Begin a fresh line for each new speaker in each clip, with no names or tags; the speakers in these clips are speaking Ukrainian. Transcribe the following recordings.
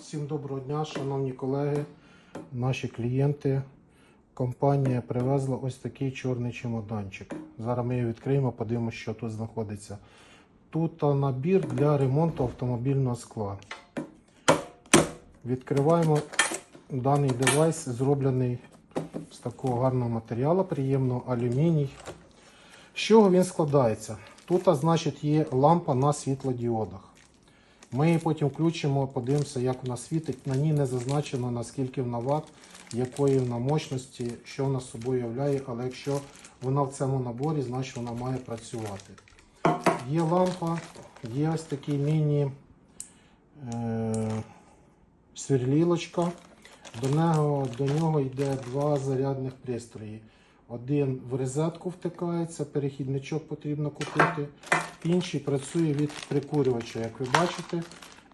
Всім доброго дня, шановні колеги, наші клієнти. Компанія привезла ось такий чорний чемоданчик. Зараз ми його відкриємо, подивимося, що тут знаходиться. Тут набір для ремонту автомобільного скла. Відкриваємо даний девайс, зроблений з такого гарного матеріалу, приємного алюміній. З чого він складається? Тут, значить, є лампа на світлодіодах. Ми потім включимо, подивимося, як вона світить. На ній не зазначено, наскільки вона ват, якої вона мощності, що вона собою являє, але якщо вона в цьому наборі, значить вона має працювати. Є лампа, є ось такий міні е. До до нього йде два зарядних пристрої. Один в розетку втикається, перехідничок потрібно купити. Інший працює від прикурювача, як ви бачите.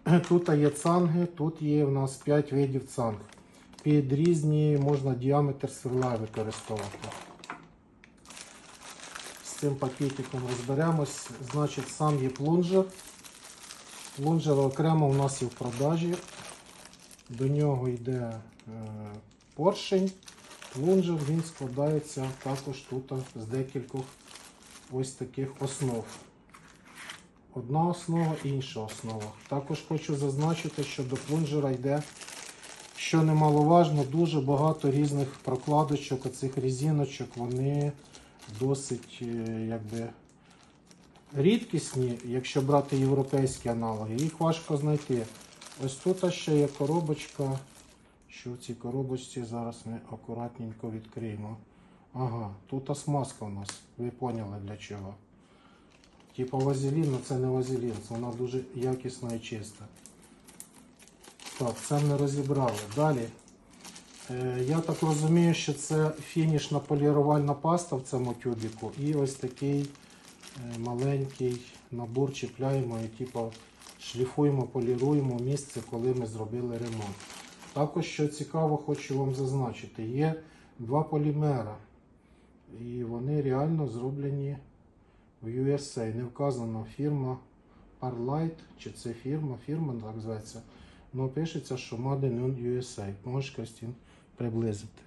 Тут є цанги, тут є у нас 5 видів цанг. Під різні можна діаметр сверла використовувати. З цим пакетиком розберемось. Значить, сам є плунжер. Плунжер окремо у нас є в продажі. До нього йде е, поршень. Плунжер він складається також тут з декількох ось таких основ. Одна основа, інша основа. Також хочу зазначити, що до плунжера йде, що немаловажно, дуже багато різних прокладочок, оцих резиночок, вони досить е, якби, рідкісні, якщо брати європейські аналоги. Їх важко знайти. Ось тут ще є коробочка. Що в цій коробочці зараз ми акуратненько відкриємо. Ага, тут смазка у нас. Ви поняли для чого. Типа вазелін, але це не вазелін, вона дуже якісна і чиста. Так, це ми розібрали. Далі. Е, я так розумію, що це фінішна полірувальна паста в цьому тюбіку. І ось такий е, маленький набор чіпляємо і типу, шліфуємо, поліруємо місце, коли ми зробили ремонт. Також, що цікаво, хочу вам зазначити, є два полімера. І вони реально зроблені в USA. Не вказано фірма Parlight, чи це фірма, фірма так зветься. Ну, пишеться, що Made in USA. Можеш, Кристин, приблизити.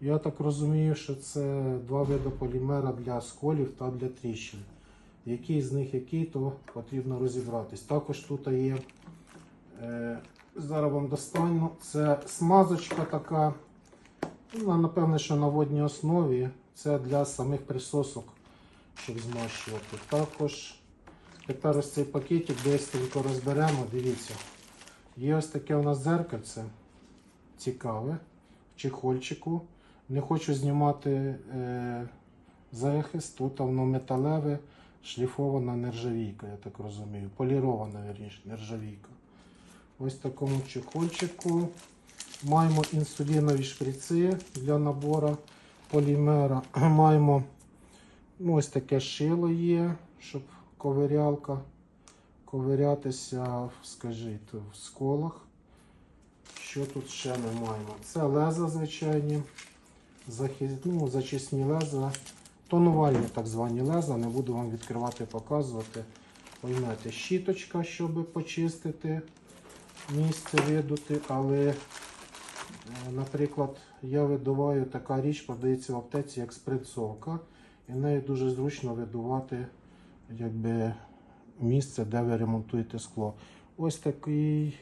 Я так розумію, що це два види полімера для сколів та для тріщин. Який з них який, то потрібно розібратись. Також тут є, зараз вам достану, це смазочка така. Ну, напевне, що на водній основі. Це для самих присосок, щоб змащувати. Також тепер ось цей пакетик бистренько розберемо. Дивіться. Є ось таке у нас зеркальце. Цікаве. В чехольчику. Не хочу знімати е, захист. Тут воно металеве, шліфована нержавійка, я так розумію. Полірована верніше, нержавійка. Ось такому чехольчику. Маємо інсулінові шприци для набору полімера. Маємо ну, ось таке шило є, щоб ковирялка ковирятися, скажіть, в сколах. Що тут ще ми маємо? Це леза звичайні, захист, ну, зачисні леза, тонувальні так звані леза, не буду вам відкривати, показувати. Поймете, щіточка, щоб почистити місце видути, але Е, Наприклад, я видуваю така річ, продається в аптеці як спринцовка. І нею дуже зручно видувати якби, місце, де ви ремонтуєте скло. Ось такий,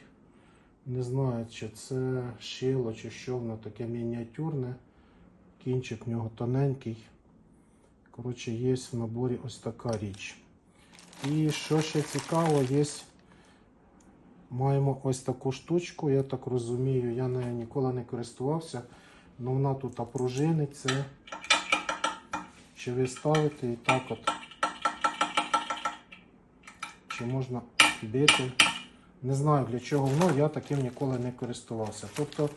не знаю, чи це шило, чи що воно таке мініатюрне. Кінчик в нього тоненький. Коротше, є в наборі ось така річ. І що ще цікаво, є Маємо ось таку штучку, я так розумію, я нею ніколи не користувався, але вона тут опружиниться. Чи ви ставите і так от. Чи можна бити. Не знаю для чого воно, я таким ніколи не користувався. Тобто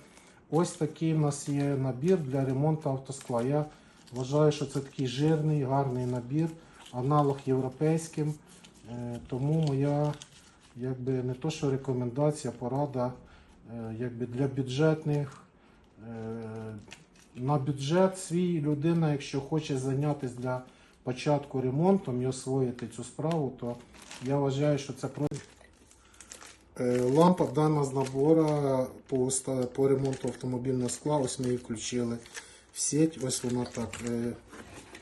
ось такий у нас є набір для ремонту автоскла. Я вважаю, що це такий жирний, гарний набір, аналог європейським. Е, Тому моя якби не то, що рекомендація, порада е, якби для бюджетних. е, На бюджет свій людина, якщо хоче зайнятися для початку ремонтом і освоїти цю справу, то я вважаю, що це просто. Е, Лампа дана з набору по, по ремонту автомобільного скла. Ось ми її включили в сеть. Ось вона так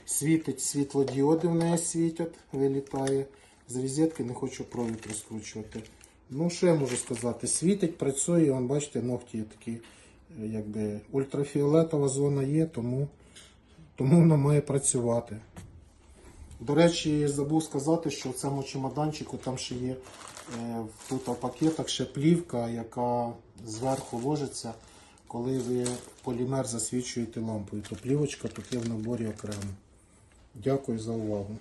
світить, світлодіоди в неї світять, вилітає. З розетки не хочу провід розкручувати. Ну, що я можу сказати? Світить, працює, вон, бачите, ногті такі, е, якби ультрафіолетова зона є, тому, тому вона має працювати. До речі, забув сказати, що в цьому чемоданчику там ще є е, тут в пакетах ще плівка, яка зверху ложиться, коли ви полімер засвічуєте лампою. То плівочка тут є в наборі окремо. Дякую за увагу.